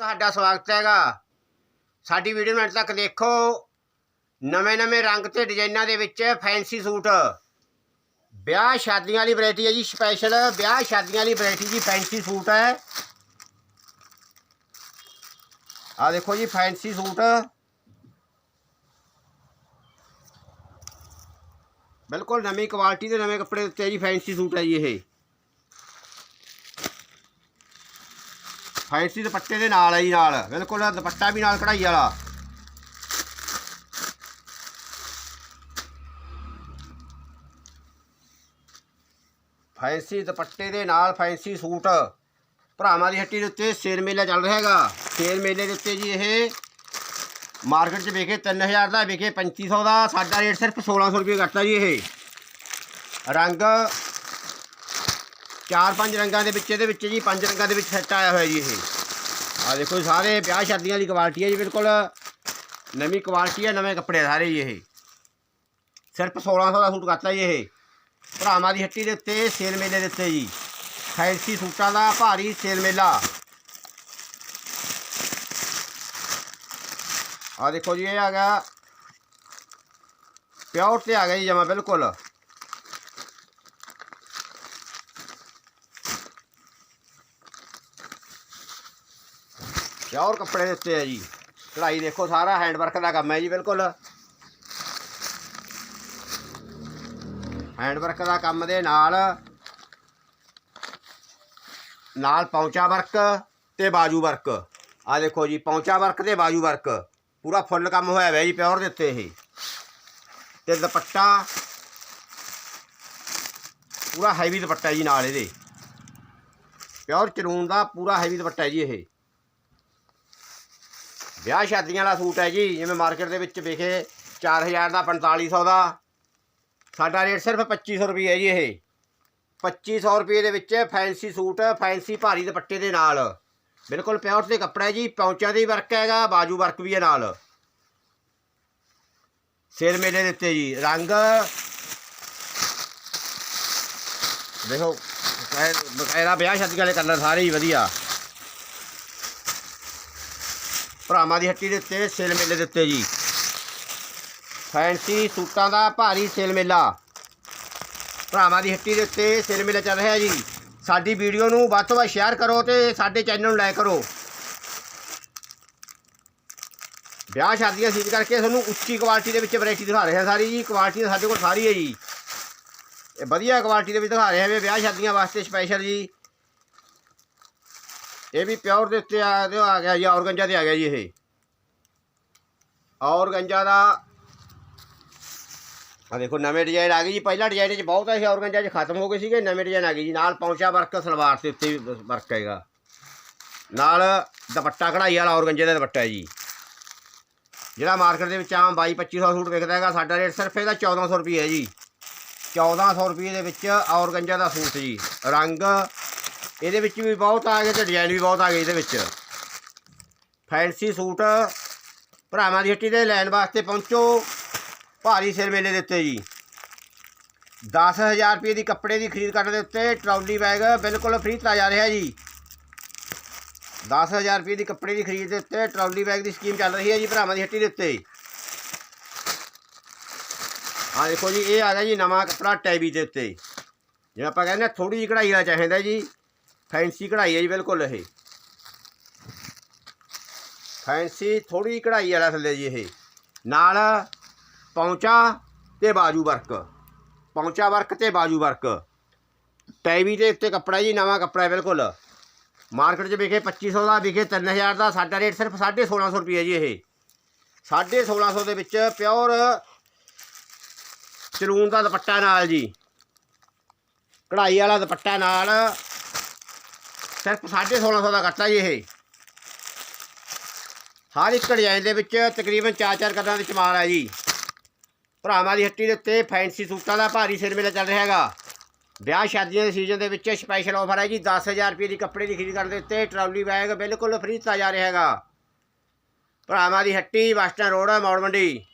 ਤੁਹਾਡਾ ਸਵਾਗਤ ਹੈਗਾ। ਸਾਡੀ ਵੀਡੀਓ ਨੂੰ ਅੰਤ ਤੱਕ ਦੇਖੋ। ਨਵੇਂ-ਨਵੇਂ ਰੰਗ ਤੇ ਡਿਜ਼ਾਈਨਾਂ ਦੇ ਵਿੱਚ ਫੈਂਸੀ ਸੂਟ। ਵਿਆਹ ਸ਼ਾਦੀਆਂ ਵਾਲੀ ਵੈਰਾਈਟੀ ਹੈ ਜੀ ਸਪੈਸ਼ਲ। ਵਿਆਹ ਸ਼ਾਦੀਆਂ ਵਾਲੀ ਵੈਰਾਈਟੀ ਜੀ ਫੈਂਸੀ ਸੂਟ ਹੈ। ਆ ਦੇਖੋ ਜੀ ਫੈਂਸੀ ਸੂਟ। ਬਿਲਕੁਲ ਨਵੀਂ ਕੁਆਲਿਟੀ ਦੇ ਨਵੇਂ ਕੱਪੜੇ ਉੱਤੇ ਹੈ ਜੀ ਫੈਂਸੀ ਸੂਟ ਹੈ ਜੀ ਇਹ। ਫੈਂਸੀ ਦੁਪੱਟੇ ਦੇ ਨਾਲ ਹੈ ਜੀ ਨਾਲ। ਬਿਲਕੁਲ ਦੁਪੱਟਾ ਵੀ ਨਾਲ ਕਢਾਈ ਵਾਲਾ। ਫੈਂਸੀ ਦੁਪੱਟੇ ਦੇ ਨਾਲ ਫੈਂਸੀ ਸੂਟ। ਭਰਾਵਾਂ ਦੀ ਹੱਟੀ ਦੇ ਉੱਤੇ ਸੇਲ ਮੇਲਾ ਚੱਲ ਰਿਹਾ ਹੈਗਾ। ਸੇਲ ਮੇਲੇ ਦੇ ਉੱਤੇ ਜੀ ਇਹ ਮਾਰਕੀਟ 'ਚ ਵਿਕੇ 3000 ਦਾ ਵਿਕੇ 3500 ਦਾ। ਸਾਡਾ ਰੇਟ ਸਿਰਫ 1600 ਰੁਪਏ ਘੱਟਾ ਜੀ ਇਹ। ਰੰਗ ਚਾਰ ਪੰਜ ਰੰਗਾਂ ਦੇ ਵਿੱਚ, ਇਹਦੇ ਵਿੱਚ ਜੀ ਪੰਜ ਰੰਗਾਂ ਦੇ ਵਿੱਚ ਸੈੱਟ ਆਇਆ ਹੋਇਆ ਜੀ ਇਹ। ਆ ਦੇਖੋ ਜੀ, ਸਾਰੇ ਵਿਆਹ ਸ਼ਾਦੀਆਂ ਦੀ ਕੁਆਲਿਟੀ ਹੈ ਜੀ, ਬਿਲਕੁਲ ਨਵੀਂ ਕੁਆਲਿਟੀ ਹੈ, ਨਵੇਂ ਕੱਪੜੇ ਸਾਰੇ ਜੀ ਇਹ। ਸਿਰਫ 1600 ਦਾ ਸੂਟ ਕਰਤਾ ਜੀ ਇਹ। ਭਰਾਵਾਂ ਦੀ ਹੱਟੀ ਦੇ ਉੱਤੇ, ਸੇਲ ਮੇਲੇ ਦੇ ਉੱਤੇ ਜੀ। ਫੈਂਸੀ ਸੂਟਾਂ ਦਾ, ਭਾਰੀ ਸੇਲ ਮੇਲਾ। ਆ ਦੇਖੋ ਜੀ, ਇਹ ਆ ਗਿਆ। ਪਿਓਰ ਤੇ ਆ ਗਿਆ ਜੀ ਜਮਾ, ਬਿਲਕੁਲ। ਪਿਓਰ ਕੱਪੜੇ ਦੇ ਉੱਤੇ ਹੈ ਜੀ। ਕਢਾਈ ਦੇਖੋ, ਸਾਰਾ ਹੈਂਡ ਵਰਕ ਦਾ ਕੰਮ ਹੈ ਜੀ, ਬਿਲਕੁਲ। ਹੈਂਡ ਵਰਕ ਦਾ ਕੰਮ ਦੇ ਨਾਲ ਨਾਲ ਪੌਂਚਾ ਵਰਕ ਤੇ ਬਾਜੂ ਵਰਕ ਆ ਦੇਖੋ ਜੀ, ਪੌਂਚਾ ਵਰਕ ਤੇ ਬਾਜੂ ਵਰਕ ਪੂਰਾ ਫੁੱਲ ਕੰਮ ਹੋਇਆ ਹੋਇਆ ਜੀ, ਪਿਓਰ ਦੇ ਉੱਤੇ ਇਹ। ਤੇ ਦੁਪੱਟਾ, ਪੂਰਾ ਹੈਵੀ ਦੁਪੱਟਾ ਜੀ ਨਾਲ ਇਹਦੇ। ਪਿਓਰ ਚਲੂਨ ਦਾ ਪੂਰਾ ਹੈਵੀ ਦੁਪੱਟਾ ਜੀ ਇਹ। ਵਿਆਹ ਸ਼ਾਦੀਆਂ ਵਾਲਾ ਸੂਟ ਹੈ ਜੀ, ਜਿਵੇਂ ਮਾਰਕੀਟ ਦੇ ਵਿੱਚ ਵਿਕੇ 4000 ਦਾ 4500 ਦਾ। ਸਾਡਾ ਰੇਟ ਸਿਰਫ 2500 ਰੁਪਏ ਹੈ ਜੀ ਇਹ। 2500 ਰੁਪਏ ਦੇ ਵਿੱਚ ਫੈਂਸੀ ਸੂਟ, ਫੈਂਸੀ ਭਾਰੀ ਦੁਪੱਟੇ ਦੇ ਨਾਲ। ਬਿਲਕੁਲ ਪਿਓਰ ਦੇ ਕੱਪੜਾ ਹੈ ਜੀ, ਪੌਂਚਾ ਦੇ ਵਰਕ ਹੈਗਾ, ਬਾਜੂ ਵਰਕ ਵੀ ਹੈ ਨਾਲ। ਸਿਰ ਮੇਲੇ ਦੇ ਉੱਤੇ ਜੀ, ਰੰਗ। ਦੇਖੋ, ਬਕਾਇਦਾ ਵਿਆਹ ਸ਼ਾਦੀ ਵਾਲੇ ਕਲਰ ਸਾਰੇ ਹੀ ਵਧੀਆ। ਭਰਾਵਾਂ ਦੀ ਹੱਟੀ ਦੇ ਉੱਤੇ ਸੇਲ ਮੇਲੇ ਦੇ ਉੱਤੇ ਜੀ। ਫੈਂਸੀ ਸੂਟਾਂ ਦਾ ਭਾਰੀ ਸੇਲ ਮੇਲਾ। ਭਰਾਵਾਂ ਦੀ ਹੱਟੀ ਦੇ ਉੱਤੇ ਸੇਲ ਮੇਲਾ ਚੱਲ ਰਿਹਾ ਜੀ। ਸਾਡੀ ਵੀਡੀਓ ਨੂੰ ਵੱਧ ਤੋਂ ਵੱਧ ਸ਼ੇਅਰ ਕਰੋ ਤੇ ਸਾਡੇ ਚੈਨਲ ਨੂੰ ਲਾਈਕ ਕਰੋ। ਵਿਆਹ ਸ਼ਾਦੀਆਂ ਸੀਜ਼ ਕਰਕੇ ਤੁਹਾਨੂੰ ਉੱਚੀ ਕੁਆਲਿਟੀ ਦੇ ਵਿੱਚ ਵੈਰਾਈਟੀ ਦਿਖਾ ਰਹੇ ਹਾਂ ਸਾਰੀ ਜੀ। ਕੁਆਲਿਟੀ ਸਾਡੇ ਕੋਲ ਸਾਰੀ ਹੈ ਜੀ। ਇਹ ਵਧੀਆ ਕੁਆਲਿਟੀ ਦੇ ਵਿੱਚ ਦਿਖਾ ਰਹੇ ਹਾਂ ਵਿਆਹ ਸ਼ਾਦੀਆਂ ਵਾਸਤੇ ਸਪੈਸ਼ਲ ਜੀ। ਇਹ ਵੀ ਪਿਓਰ ਦੇ ਉੱਤੇ ਆ ਤੇ ਆ ਗਿਆ ਜੀ ਔਰਗੰਜਾ ਤੇ ਆ ਗਿਆ ਜੀ ਇਹ। ਔਰਗੰਜਾ ਦਾ ਆ ਦੇਖੋ, ਨਵੇਂ ਡਿਜ਼ਾਈਨ ਆ ਗਏ ਜੀ। ਪਹਿਲਾ ਡਿਜ਼ਾਈਨ ਚ ਬਹੁਤ ਇਹ ਔਰਗੰਜਾ ਚ ਖਤਮ ਹੋ ਗਏ ਸੀਗੇ, ਨਵੇਂ ਡਿਜ਼ਾਈਨ ਆ ਗਏ ਜੀ। ਨਾਲ ਪੌਂਚਾ ਵਰਕ, ਸਲਵਾਰ ਦੇ ਉੱਤੇ ਵਰਕ ਹੈਗਾ। ਨਾਲ ਦੁਪੱਟਾ ਕਢਾਈ ਵਾਲਾ ਔਰਗੰਜੇ ਦਾ ਦੁਪੱਟਾ ਹੈ ਜੀ। ਜਿਹੜਾ ਮਾਰਕੀਟ ਦੇ ਵਿੱਚ ਆਮ 22 2500 ਸੂਟ ਵਿਕਦਾ ਹੈਗਾ, ਸਾਡਾ ਰੇਟ ਸਿਰਫ ਇਹਦਾ 1400 ਰੁਪਏ ਹੈ ਜੀ। 1400 ਰੁਪਏ ਦੇ ਵਿੱਚ ਔਰਗੰਜਾ ਦਾ ਸੂਟ ਜੀ। ਰੰਗ ਇਹਦੇ ਵਿੱਚ ਵੀ ਬਹੁਤ ਆ ਗਏ ਤੇ ਡਿਜ਼ਾਈਨ ਵੀ ਬਹੁਤ ਆ ਗਏ ਇਹਦੇ ਵਿੱਚ। ਫੈਂਸੀ ਸੂਟ ਭਰਾਵਾਂ ਦੀ ਹੱਟੀ ਦੇ ਲੈਣ ਵਾਸਤੇ ਪਹੁੰਚੋ। ਭਾਰੀ ਸਿਰ ਮੇਲੇ ਦੇ ਉੱਤੇ ਜੀ। 10000 ਰੁਪਏ ਦੀ ਕੱਪੜੇ ਦੀ ਖਰੀਦ ਕਰਨ ਦੇ ਉੱਤੇ ਟਰਾਲੀ ਬੈਗ ਬਿਲਕੁਲ ਫ੍ਰੀ ਦਿੱਤਾ ਜਾ ਰਿਹਾ ਜੀ। 10000 ਰੁਪਏ ਦੀ ਕੱਪੜੇ ਦੀ ਖਰੀਦ ਦੇ ਉੱਤੇ ਟਰਾਲੀ ਬੈਗ ਦੀ ਸਕੀਮ ਚੱਲ ਰਹੀ ਹੈ ਜੀ ਭਰਾਵਾਂ ਦੀ ਹੱਟੀ ਦੇ ਉੱਤੇ। ਆ ਦੇਖੋ ਜੀ, ਇਹ ਆ ਗਿਆ ਜੀ ਨਵਾਂ ਕੱਪੜਾ ਟੈਬੀ ਦੇ ਉੱਤੇ। ਜੇ ਆਪਾਂ ਕਹਿੰਦੇ ਹਾਂ ਥੋੜੀ ਜਿਹੀ ਕਢਾਈ ਦਾ ਚਾਹੀਦਾ ਜੀ। ਫੈਂਸੀ ਕਢਾਈ ਹੈ ਜੀ ਬਿਲਕੁਲ ਇਹ। ਫੈਂਸੀ ਥੋੜੀ ਜਿਹੀ ਕਢਾਈ ਵਾਲਾ ਥੱਲੇ ਜੀ ਇਹ। ਨਾਲ ਪੌਂਚਾ ਤੇ ਬਾਜੂ ਵਰਕ। ਪੌਂਚਾ ਵਰਕ ਤੇ ਬਾਜੂ ਵਰਕ। ਟੈਵੀ ਦੇ ਉੱਤੇ ਕੱਪੜਾ ਜੀ, ਨਵਾਂ ਕੱਪੜਾ ਬਿਲਕੁਲ। ਮਾਰਕੀਟ 'ਚ ਵਿਕੇ 2500 ਦਾ ਵਿਕੇ 3000 ਦਾ, ਸਾਡਾ ਰੇਟ ਸਿਰਫ 1650 ਰੁਪਏ ਜੀ ਇਹ। 1650 ਦੇ ਵਿੱਚ ਪਿਓਰ ਚਲੂਨ ਦਾ ਦੁਪੱਟਾ ਨਾਲ ਜੀ। ਕਢਾਈ ਵਾਲਾ ਦੁਪੱਟਾ ਨਾਲ ਸਿਰਫ 1650 ਦਾ ਕੱਟਾ ਜੀ ਇਹ। ਹਰ ਇੱਕ ਡਿਜ਼ਾਈਨ ਦੇ ਵਿੱਚ ਤਕਰੀਬਨ 4-4 ਕਦਾਂ ਦੇ ਮਾਲ ਹੈ ਜੀ। ਭਰਾਵਾਂ ਦੀ ਹੱਟੀ ਦੇ ਉੱਤੇ ਫੈਂਸੀ ਸੂਟਾਂ ਦਾ ਭਾਰੀ ਸਿਰ ਮੇਲਾ ਚੱਲ ਰਿਹਾ ਹੈਗਾ। ਵਿਆਹ ਸ਼ਾਦੀਆਂ ਦੇ ਸੀਜ਼ਨ ਦੇ ਵਿੱਚ ਸਪੈਸ਼ਲ ਆਫਰ ਹੈ ਜੀ। 10000 ਰੁਪਏ ਦੀ ਕੱਪੜੇ ਦੀ ਖਰੀਦ ਕਰਨ ਦੇ ਉੱਤੇ ਟਰਾਲੀ ਬੈਗ ਬਿਲਕੁਲ ਫ੍ਰੀ ਦਿੱਤਾ ਜਾ ਰਿਹਾ ਹੈਗਾ। ਭਰਾਵਾਂ ਦੀ ਹੱਟੀ ਵਸਟਰਨ ਰੋਡ ਮੌੜ ਮੰਡੀ।